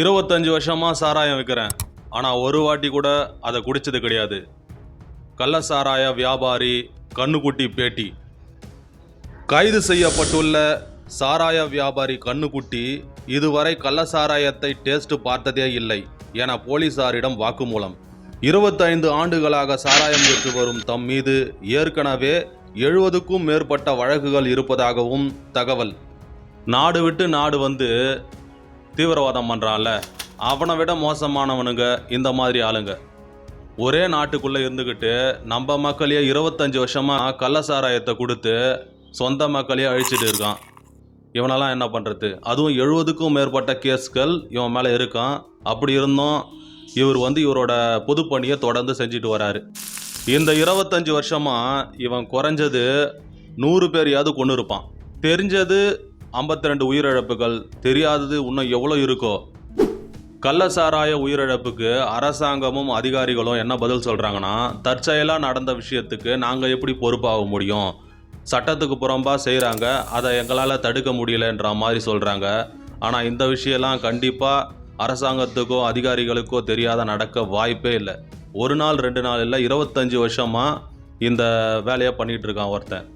இருபத்தஞ்சு வருஷமா சாராயம் விற்கிறேன் ஆனால் ஒரு வாட்டி கூட அதை குடிச்சது கிடையாது. கள்ள சாராய வியாபாரி கண்ணுக்குட்டி பேட்டி. கைது செய்யப்பட்டுள்ள சாராய வியாபாரி கண்ணுக்குட்டி இதுவரை கள்ள சாராயத்தை டேஸ்ட் பார்த்ததே இல்லை என போலீசாரிடம் வாக்குமூலம். இருபத்தைந்து ஆண்டுகளாக சாராயம் விற்று வரும் தம் மீது ஏற்கனவே எழுபதுக்கும் மேற்பட்ட வழக்குகள் இருப்பதாகவும் தகவல். நாடு விட்டு நாடு வந்து தீவிரவாதம் பண்ணுறான்ல அவனை விட மோசமானவனுங்க இந்த மாதிரி ஆளுங்க. ஒரே நாட்டுக்குள்ளே இருந்துக்கிட்டு நம்ம மக்களையே இருபத்தஞ்சு வருஷமாக கள்ள சாராயத்தை கொடுத்து சொந்த மக்களையே அழிச்சிட்டு இருக்கான். இவனெல்லாம் என்ன பண்ணுறது அதுவும் எழுபதுக்கும் மேற்பட்ட கேஸ்கள் இவன் மேலே இருக்கான். அப்படி இருந்தும் இவர் வந்து இவரோட பொதுப்பணியை தொடர்ந்து செஞ்சுட்டு வராரு. இந்த இருபத்தஞ்சு வருஷமாக இவன் குறைஞ்சது நூறு பேரையாவது கொண்டு இருப்பான் தெரிஞ்சது ஐம்பத்தி ரெண்டு உயிரிழப்புகள். தெரியாதது இன்னும் எவ்வளோ இருக்கோ? கள்ளசாராய உயிரிழப்புக்கு அரசாங்கமும் அதிகாரிகளும் என்ன பதில் சொல்கிறாங்கன்னா தற்செயலாக நடந்த விஷயத்துக்கு நாங்கள் எப்படி பொறுப்பாக முடியும்? சட்டத்துக்கு புறம்பாக செய்கிறாங்க அதை எங்களால் தடுக்க முடியலன்ற மாதிரி சொல்கிறாங்க ஆனால் இந்த விஷயம்லாம் கண்டிப்பாக அரசாங்கத்துக்கோ அதிகாரிகளுக்கோ தெரியாத நடக்க வாய்ப்பே இல்லை. ஒரு நாள் ரெண்டு நாள் இல்லை இருபத்தஞ்சி வருஷமாக இந்த வேலையை பண்ணிகிட்டு இருக்கான் ஒருத்தன்.